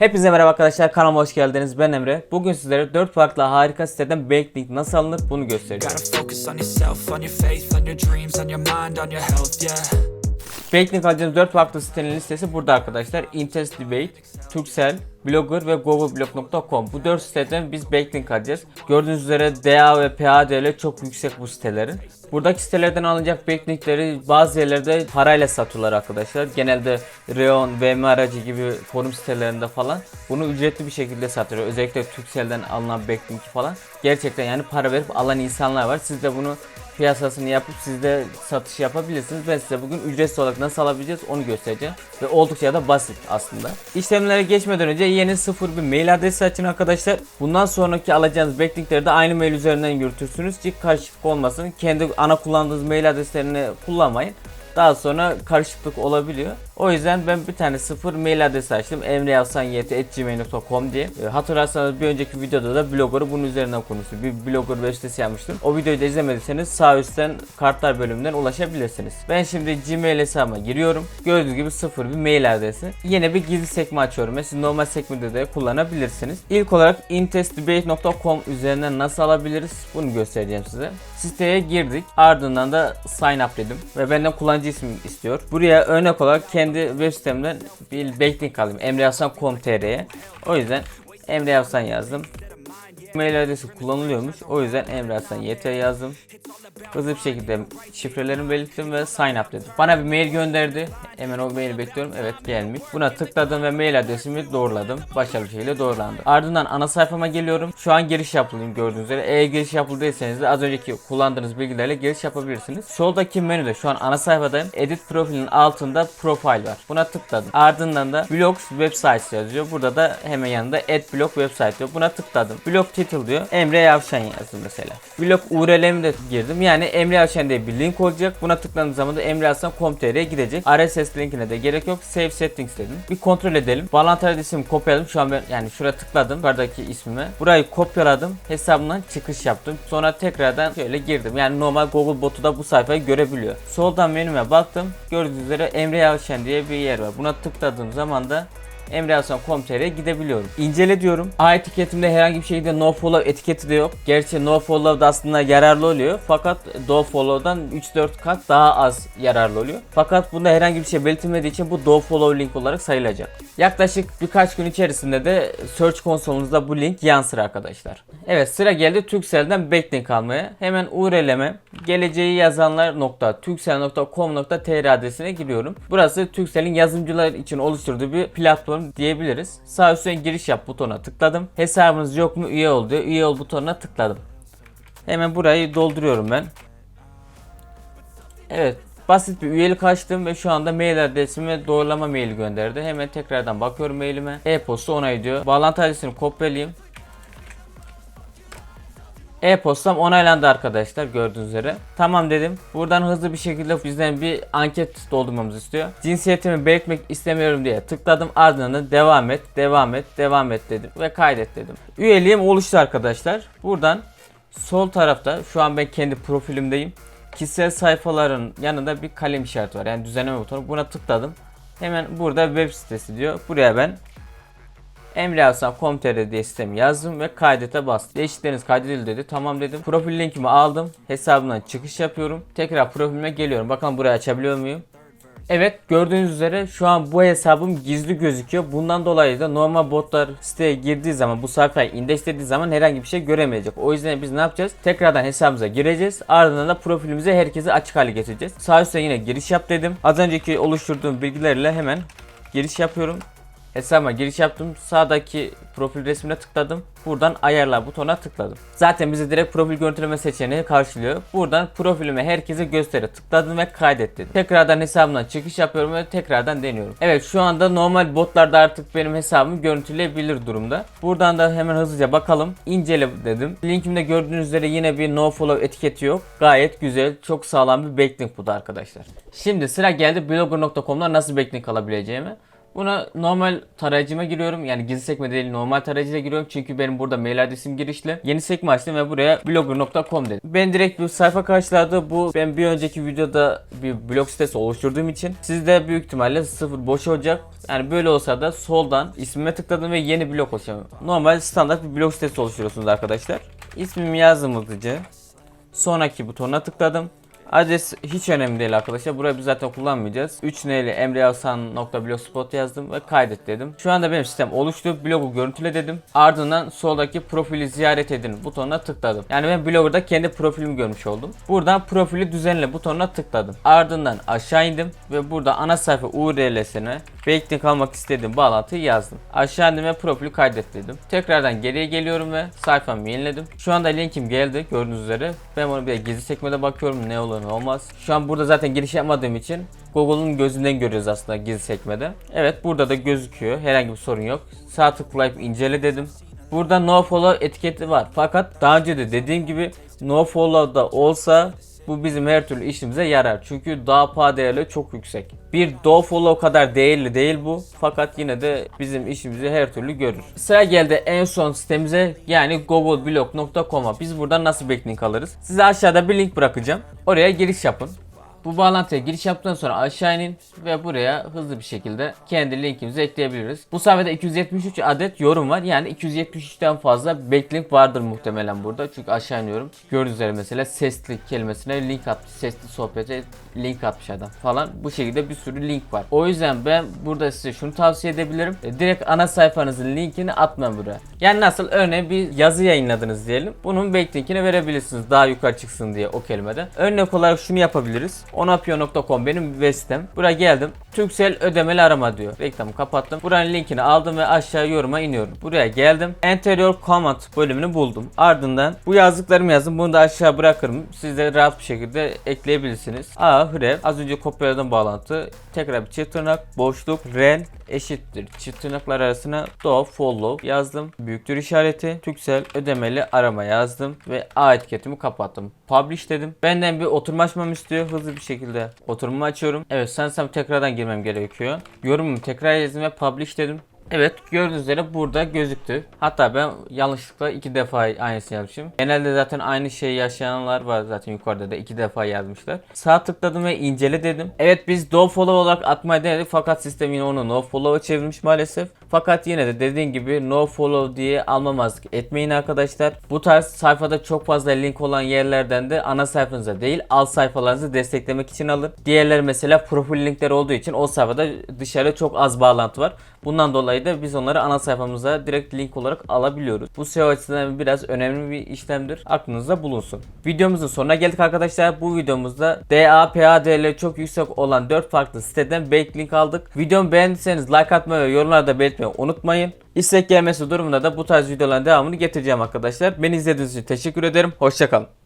Hepinize merhaba arkadaşlar kanalıma hoş geldiniz ben Emre. Bugün sizlere 4 farklı harika siteden backlink nasıl alınır bunu göstereceğim. Yeah. Backlink alacağınız 4 farklı sitenin listesi burada arkadaşlar. Intest Debate, Turkcell, Blogger ve googleblog.com. Bu 4 siteden biz backlink alacağız. Gördüğünüz üzere DA ve PA değerleri çok yüksek bu sitelerin. Buradaki sitelerden alınacak backlinkleri bazı yerlerde parayla satıyorlar arkadaşlar. Genelde Reon, VM aracı gibi forum sitelerinde falan bunu ücretli bir şekilde satıyor. Özellikle Turkcell'den alınan backlinki falan. Gerçekten yani para verip alan insanlar var. Siz de bunu piyasasını yapıp siz de satış yapabilirsiniz. Ben size bugün ücretsiz olarak nasıl alabileceğiz onu göstereceğim. Ve oldukça da basit aslında. İşlemlere geçmeden önce yeni sıfır bir mail adresi açın arkadaşlar. Bundan sonraki alacağınız backlinkleri de aynı mail üzerinden yürütürsünüz ki karışıklık olmasın. Kendi ana kullandığınız mail adreslerini kullanmayın. Daha sonra karışıklık olabiliyor. O yüzden ben bir tane sıfır mail adresi açtım. emreyavsanyeti.gmail.com diye. E, hatırlarsanız bir önceki videoda da blogger'ı bunun üzerinden konuştum. Bir blogger web sitesi yapmıştım. O videoyu da izlemediyseniz sağ üstten kartlar bölümünden ulaşabilirsiniz. Ben şimdi Gmail hesabıma giriyorum. Gördüğünüz gibi sıfır bir mail adresi. Yine bir gizli sekme açıyorum. Siz normal sekmede de kullanabilirsiniz. İlk olarak intestdebate.com üzerinden nasıl alabiliriz bunu göstereceğim size. Siteye girdik. Ardından da sign up dedim. Ve benden kullanıcı ismi istiyor. Buraya örnek olarak kendi web sitemden bir backlink alayım. emreyavsan.com.tr'ye. O yüzden Emre Yavsan yazdım. Mail adresi kullanılıyormuş. O yüzden Emre Hasan YT yazdım. Hızlı bir şekilde şifrelerimi belirttim ve sign up dedim. Bana bir mail gönderdi. Hemen o maili bekliyorum. Evet gelmiş. Buna tıkladım ve mail adresimi doğruladım. Başarılı bir şekilde doğrulandı. Ardından ana sayfama geliyorum. Şu an giriş yapıldığını gördüğünüz üzere. Eğer giriş yapıldıysanız da az önceki kullandığınız bilgilerle giriş yapabilirsiniz. Soldaki menüde şu an ana sayfadayım. Edit profilin altında profile var. Buna tıkladım. Ardından da blogs websites yazıyor. Burada da hemen yanında add blog website diyor. Buna tıkladım. Blog title diyor. Emre Yavşan yazdım mesela. Blog URL'imi de girdim. Yani Emre Yavşan diye bir link olacak. Buna tıkladığım zaman da emrehasan.com.tr'ye gidecek. RSS linkine de gerek yok. Save settings dedim. Bir kontrol edelim. Bağlantı adresimi kopyaladım. Şu an ben yani şuraya tıkladım. Yukarıdaki ismime. Burayı kopyaladım. Hesabımdan çıkış yaptım. Sonra tekrardan şöyle girdim. Yani normal Google botu da bu sayfayı görebiliyor. Soldan menüme baktım. Gördüğünüz üzere Emre Yavşan diye bir yer var. Buna tıkladığım zaman da emrehasan.com.tr'ye gidebiliyorum. İncele diyorum. A etiketimde herhangi bir şekilde no follow etiketi de yok. Gerçi no follow da aslında yararlı oluyor. Fakat do follow'dan 3-4 kat daha az yararlı oluyor. Fakat bunda herhangi bir şey belirtilmediği için bu do follow link olarak sayılacak. Yaklaşık birkaç gün içerisinde de search konsolunuzda bu link yansır arkadaşlar. Evet sıra geldi Turkcell'den backlink almaya. Hemen URL'ime geleceği yazanlar nokta turkcell.com.tr adresine giriyorum. Burası Turkcell'in yazılımcılar için oluşturduğu bir platform diyebiliriz. Sağ üstten giriş yap butonuna tıkladım. Hesabınız yok mu üye ol diyor. Üye ol butonuna tıkladım. Hemen burayı dolduruyorum ben. Evet basit bir üyelik açtım ve şu anda mail adresime doğrulama maili gönderdi. Hemen tekrardan bakıyorum mailime. E-posta onay diyor. Bağlantı adresini kopyalayayım. E-postam onaylandı arkadaşlar gördüğünüz üzere. Tamam dedim. Buradan hızlı bir şekilde bizden bir anket doldurmamızı istiyor. Cinsiyetimi belirtmek istemiyorum diye tıkladım. Ardından da devam et, devam et, devam et dedim ve kaydet dedim. Üyeliğim oluştu arkadaşlar. Buradan sol tarafta şu an ben kendi profilimdeyim. Kişisel sayfaların yanında bir kalem işareti var. Yani düzenleme butonu. Buna tıkladım. Hemen burada web sitesi diyor. Buraya ben emrehasan.com.tr diye sistemi yazdım ve kaydete bastım. Değişiklikleriniz kaydedildi dedi. Tamam dedim. Profil linkimi aldım. Hesabımdan çıkış yapıyorum. Tekrar profilime geliyorum. Bakalım burayı açabiliyor muyum? Evet gördüğünüz üzere şu an bu hesabım gizli gözüküyor. Bundan dolayı da normal botlar siteye girdiği zaman bu sayfayı indeslediği zaman herhangi bir şey göremeyecek. O yüzden biz ne yapacağız? Tekrardan hesabımıza gireceğiz. Ardından da profilimize herkese açık hale getireceğiz. Sağ üstte yine giriş yap dedim. Az önceki oluşturduğum bilgilerle hemen giriş yapıyorum. Hesabıma giriş yaptım. Sağdaki profil resmine tıkladım. Buradan ayarla butona tıkladım. Zaten bize direkt profil görüntüleme seçeneği karşılıyor. Buradan profilime herkese gösteri tıkladım ve kaydet dedim. Tekrardan hesabımdan çıkış yapıyorum ve tekrardan deniyorum. Evet şu anda normal botlarda artık benim hesabımı görüntüleyebilir durumda. Buradan da hemen hızlıca bakalım. İncele dedim. Linkimde gördüğünüz üzere yine bir no follow etiketi yok. Gayet güzel, çok sağlam bir backlink bu da arkadaşlar. Şimdi sıra geldi blogger.com'dan nasıl backlink alabileceğimi. Buna normal tarayıcıma giriyorum. Yani gizli sekme değil normal tarayıcıya giriyorum. Çünkü benim burada mail adresim girişli. Yeni sekme açtım ve buraya blogger.com dedim. Ben direkt bir sayfa karşıladı. Bu ben bir önceki videoda bir blog sitesi oluşturduğum için sizde büyük ihtimalle sıfır boş olacak. Yani böyle olsa da soldan ismime tıkladım ve yeni blog oluşuyor. Normal standart bir blog sitesi oluşturuyorsunuz arkadaşlar. İsmimi yazdım hızlıca. Sonraki butonuna tıkladım. Adres hiç önemli değil arkadaşlar. Burayı biz zaten kullanmayacağız. 3 neyli emrehasan.blogspot yazdım ve kaydet dedim. Şu anda benim sistem oluştu. Blogu görüntüle dedim. Ardından soldaki profili ziyaret edin butonuna tıkladım. Yani ben blogger'da kendi profilimi görmüş oldum. Buradan profili düzenle butonuna tıkladım. Ardından aşağı indim ve burada ana sayfa URL'sine backlink almak istediğim bağlantıyı yazdım. Aşağı indim ve profili kaydet dedim. Tekrardan geriye geliyorum ve sayfamı yeniledim. Şu anda linkim geldi gördüğünüz üzere. Ben onu bir de gizli sekmede bakıyorum ne olur ne olmaz. Şu an burada zaten giriş yapmadığım için Google'un gözünden görüyoruz aslında gizli sekmede. Evet burada da gözüküyor. Herhangi bir sorun yok. Sağ tıklayıp incele dedim. Burada no follow etiketi var. Fakat daha önce de dediğim gibi no follow da olsa bu bizim her türlü işimize yarar. Çünkü DAPA değerleri çok yüksek. Bir do follow kadar değerli değil bu. Fakat yine de bizim işimizi her türlü görür. Sıra geldi en son sitemize yani googleblog.com'a. Biz buradan nasıl backlink alırız? Size aşağıda bir link bırakacağım. Oraya giriş yapın. Bu bağlantıya giriş yaptıktan sonra aşağı inin ve buraya hızlı bir şekilde kendi linkimizi ekleyebiliriz. Bu sayfada 273 adet yorum var. Yani 273'ten fazla backlink vardır muhtemelen burada. Çünkü aşağı iniyorum. Gördüğünüz üzere mesela sesli kelimesine link atmış. Sesli sohbete link atmış adam falan. Bu şekilde bir sürü link var. O yüzden ben burada size şunu tavsiye edebilirim. E, Direkt ana sayfanızın linkini atmayın buraya. Yani nasıl örneğin bir yazı yayınladınız diyelim. Bunun backlinkini verebilirsiniz daha yukarı çıksın diye o kelimeden. Örnek olarak şunu yapabiliriz. onapio.com benim web sitem. Buraya geldim. Türksel ödemeli arama diyor. Reklamı kapattım. Buranın linkini aldım ve aşağı yoruma iniyorum. Buraya geldim. Enter your comment bölümünü buldum. Ardından bu yazdıklarımı yazdım. Bunu da aşağı bırakırım. Siz de rahat bir şekilde ekleyebilirsiniz. A, href. Az önce kopyaladım bağlantı. Tekrar bir çift tırnak, boşluk, ren eşittir. Çift tırnaklar arasına do follow yazdım. Büyüktür işareti. Türksel ödemeli arama yazdım ve A etiketimi kapattım. Publish dedim. Benden bir oturma açmamı istiyor. Hızlı bir şekilde oturumu açıyorum. Evet sanırsam tekrardan girmem gerekiyor. Yorumumu tekrar yazdım ve publish dedim. Evet gördüğünüz üzere burada gözüktü. Hatta ben yanlışlıkla iki defa aynısını yazmışım. Genelde zaten aynı şeyi yaşayanlar var zaten yukarıda da iki defa yazmışlar. Sağ tıkladım ve incele dedim. Evet biz do follow olarak atmayı denedik fakat sistem yine onu no follow'a çevirmiş maalesef. Fakat yine de dediğim gibi no follow diye almamazlık etmeyin arkadaşlar. Bu tarz sayfada çok fazla link olan yerlerden de ana sayfanıza değil alt sayfalarınızı desteklemek için alın. Diğerleri mesela profil linkleri olduğu için o sayfada dışarı çok az bağlantı var. Bundan dolayı da biz onları ana sayfamıza direkt link olarak alabiliyoruz. Bu SEO açısından biraz önemli bir işlemdir. Aklınızda bulunsun. Videomuzun sonuna geldik arkadaşlar. Bu videomuzda DAPA değerleri çok yüksek olan 4 farklı siteden backlink aldık. Videomu beğendiyseniz like atmayı ve yorumlarda belirtmeyi unutmayın. İstek gelmesi durumunda da bu tarz videoların devamını getireceğim arkadaşlar. Beni izlediğiniz için teşekkür ederim. Hoşçakalın.